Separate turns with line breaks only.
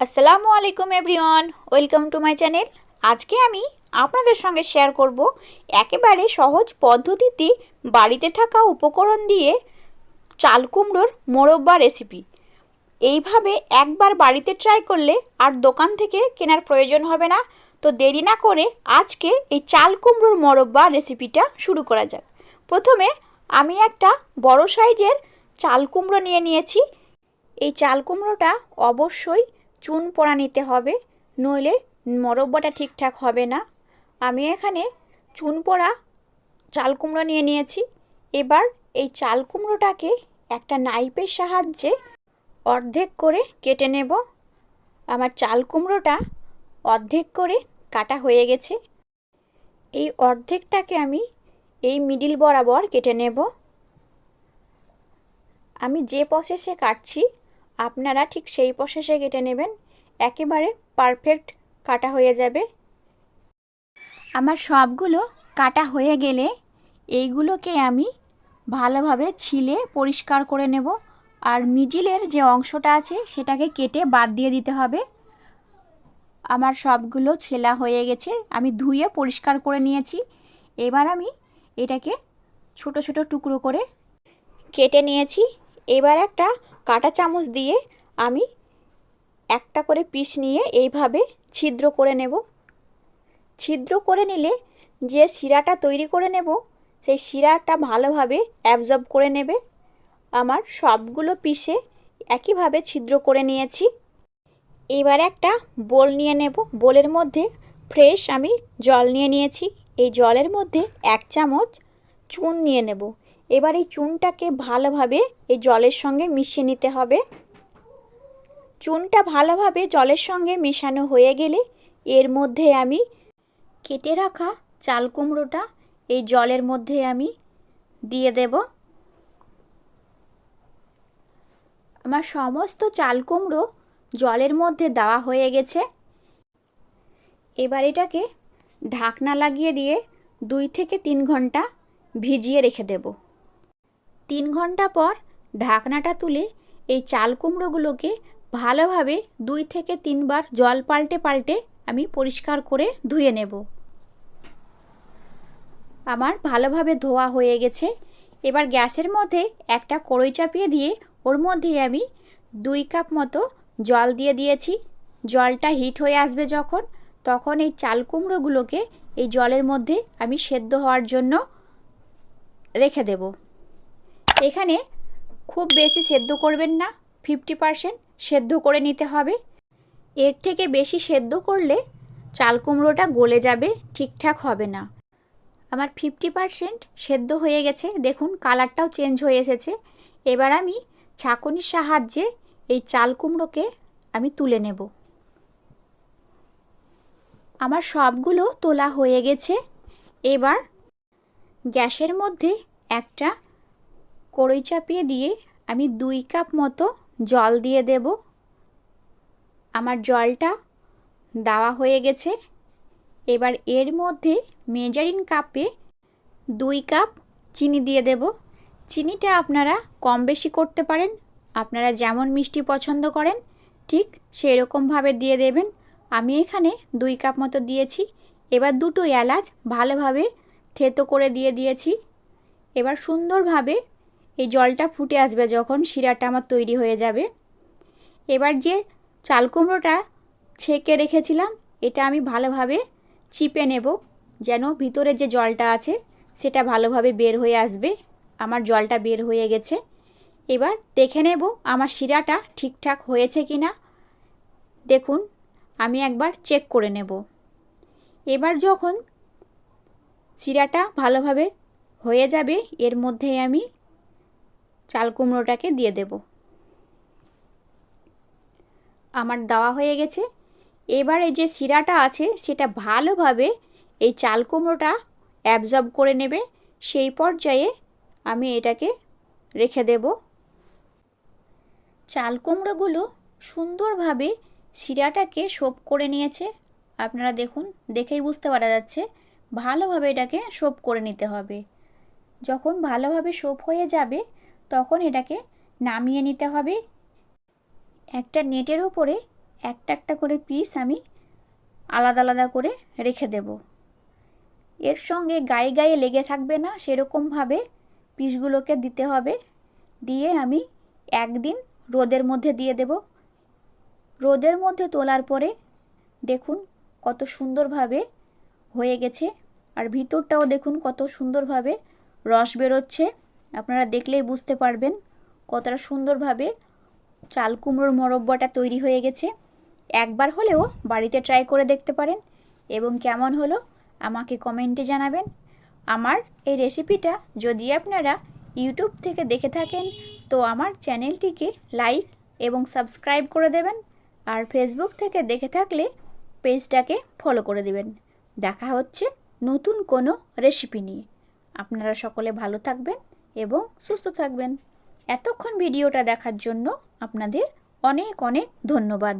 আসসালামু আলাইকুম everyone, welcome to my channel. আজকে আমি আপনাদের সঙ্গে শেয়ার করব একেবারে সহজ পদ্ধতিতে বাড়িতে থাকা উপকরণ দিয়ে চাল কুমড়োর মোরব্বা রেসিপি। এইভাবে একবার বাড়িতে ট্রাই করলে আর দোকান থেকে কেনার প্রয়োজন হবে না। তো দেরি না করে আজকে এই চাল কুমড়োর মোরব্বা রেসিপিটা শুরু করা যাক। প্রথমে আমি একটা বড় সাইজের চাল কুমড়ো নিয়ে নিয়েছি। এই চাল কুমড়োটা অবশ্যই চুন পড়া নিতে হবে, নইলে মরব্বাটা ঠিকঠাক হবে না। আমি এখানে চুন পড়া চাল কুমড়ো নিয়ে নিয়েছি। এবার এই চাল কুমড়োটাকে একটা নাইফের সাহায্যে অর্ধেক করে কেটে নেব। আমার চাল কুমড়োটা অর্ধেক করে কাটা হয়ে গেছে। এই অর্ধেকটাকে আমি এই মিডিল বরাবর কেটে নেব। আমি যে প্রসেসে কাটছি আপনারা ঠিক সেই প্রসেসে কেটে নেবেন। একেবারে পারফেক্ট কাটা হয়ে যাবে। আমার সবগুলো কাটা হয়ে গেলে এইগুলোকে আমি ভালোভাবে ছিলে পরিষ্কার করে নেব। আর মিডিলের যে অংশটা আছে, সেটাকে কেটে বাদ দিয়ে দিতে হবে। আমার সবগুলো ছেলা হয়ে গেছে, আমি ধুয়ে পরিষ্কার করে নিয়েছি। এবার আমি এটাকে ছোট ছোট টুকরো করে কেটে নিয়েছি। এবার একটা কাটা চামচ দিয়ে আমি একটা করে পিস নিয়ে এইভাবে ছিদ্র করে নেব। ছিদ্র করে নিলে যে শিরাটা তৈরি করে নেব, সেই শিরাটা ভালোভাবে অ্যাবজর্ব করে নেবে। আমার সবগুলো পিসে একইভাবে ছিদ্র করে নিয়েছি। এবার একটা বোল নিয়ে নেব। বোলের মধ্যে ফ্রেশ আমি জল নিয়ে নিয়েছি। এই জলের মধ্যে এক চামচ চুন নিয়ে নেব। এবার এই চুনটাকে ভালোভাবে এই জলের সঙ্গে মিশিয়ে নিতে হবে। চুনটা ভালোভাবে জলের সঙ্গে মেশানো হয়ে গেলে এর মধ্যে আমি কেটে রাখা চাল কুমড়োটা এই জলের মধ্যে আমি দিয়ে দেব। আমার সমস্ত চাল কুমড়ো জলের মধ্যে দেওয়া হয়ে গেছে। এবার এটাকে ঢাকনা লাগিয়ে দিয়ে দুই থেকে তিন ঘণ্টা ভিজিয়ে রেখে দেব। তিন ঘণ্টা পর ঢাকনাটা তুলে এই চাল কুমড়োগুলোকে ভালোভাবে দুই থেকে তিনবার জল পাল্টে পাল্টে আমি পরিষ্কার করে ধুয়ে নেব। আমার ভালোভাবে ধোয়া হয়ে গেছে। এবার গ্যাসের মধ্যে একটা কড়ই চাপিয়ে দিয়ে ওর মধ্যে আমি দুই কাপ মতো জল দিয়ে দিয়েছি। জলটা হিট হয়ে আসবে যখন, তখন এই চাল কুমড়োগুলোকে এই জলের মধ্যে আমি সেদ্ধ হওয়ার জন্য রেখে দেব। এখানে খুব বেশি সেদ্ধ করবেন না ফিফটি পারসেন্ট সেদ্ধ করে নিতে হবে। এর থেকে বেশি সেদ্ধ করলে চাল কুমড়োটা গলে যাবে, ঠিকঠাক হবে না। আমার ফিফটি পারসেন্ট সেদ্ধ হয়ে গেছে। দেখুন, কালারটাও চেঞ্জ হয়ে এসেছে। এবার আমি ছাঁকনির সাহায্যে এই চাল কুমড়োকে আমি তুলে নেব। আমার সবগুলো তোলা হয়ে গেছে। এবার গ্যাসের মধ্যে একটা কড়ই চাপিয়ে দিয়ে আমি দুই কাপ মতো জল দিয়ে দেব। আমার জলটা দেওয়া হয়ে গেছে। এবার এর মধ্যে মেজারিন কাপে দুই কাপ চিনি দিয়ে দেব। চিনিটা আপনারা কম বেশি করতে পারেন। আপনারা যেমন মিষ্টি পছন্দ করেন, ঠিক সেই রকমভাবে দিয়ে দেবেন। আমি এখানে দুই কাপ মতো দিয়েছি। এবার দুটো এলাচ ভালোভাবে থেতো করে দিয়ে দিয়েছি। এবার সুন্দরভাবে এই জলটা ফুটে আসবে যখন শিরাটা আমার তৈরি হয়ে যাবে। এবার যে চাল কুমড়োটা ছেঁকে রেখেছিলাম, এটা আমি ভালোভাবে চিপে নেব যেন ভিতরে যে জলটা আছে, সেটা ভালোভাবে বের হয়ে আসবে। আমার জলটা বের হয়ে গেছে। এবার দেখে নেব আমার শিরাটা ঠিকঠাক হয়েছে কি না দেখুন, আমি একবার চেক করে নেব। এবার যখন শিরাটা ভালোভাবে হয়ে যাবে, এর মধ্যে আমি চাল কুমড়োটাকে দিয়ে দেব। আমার দেওয়া হয়ে গেছে। এবারে যে শিরাটা আছে, সেটা ভালোভাবে এই চাল কুমড়োটা অ্যাবজর্ব করে নেবে। সেই পর্যায়ে আমি এটাকে রেখে দেব। চাল কুমড়োগুলো সুন্দরভাবে শিরাটাকে সোপ করে নিয়েছে। আপনারা দেখুন, দেখেই বুঝতে পারা যাচ্ছে, ভালোভাবে এটাকে সোপ করে নিতে হবে। যখন ভালোভাবে সোপ হয়ে যাবে তখন এটাকে নামিয়ে নিতে হবে। একটা নেটের ওপরে একটা একটা করে পিস আমি আলাদা আলাদা করে রেখে দেব। এর সঙ্গে গায়ে গায়ে লেগে থাকবে না, সেরকমভাবে পিসগুলোকে দিতে হবে। দিয়ে আমি একদিন রোদের মধ্যে দিয়ে দেব। রোদের মধ্যে তোলার পরে দেখুন কত সুন্দরভাবে হয়ে গেছে। আর ভিতরটাও দেখুন কত সুন্দরভাবে রস বেরোচ্ছে। আপনারা দেখলেই বুঝতে পারবেন কতটা সুন্দরভাবে চাল কুমড়োর মোরব্বাটা তৈরি হয়ে গেছে। একবার হলেও বাড়িতে ট্রাই করে দেখতে পারেন এবং কেমন হলো আমাকে কমেন্টে জানাবেন। আমার এই রেসিপিটা যদি আপনারা ইউটিউব থেকে দেখে থাকেন, তো আমার চ্যানেলটিকে লাইক এবং সাবস্ক্রাইব করে দেবেন আর ফেসবুক থেকে দেখে থাকলে পেজটাকে ফলো করে দেবেন। দেখা হচ্ছে নতুন কোনো রেসিপি নিয়ে। আপনারা সকলে ভালো থাকবেন। এবং সুস্থ থাকবেন। এতক্ষণ ভিডিওটা দেখার জন্য আপনাদের অনেক অনেক ধন্যবাদ।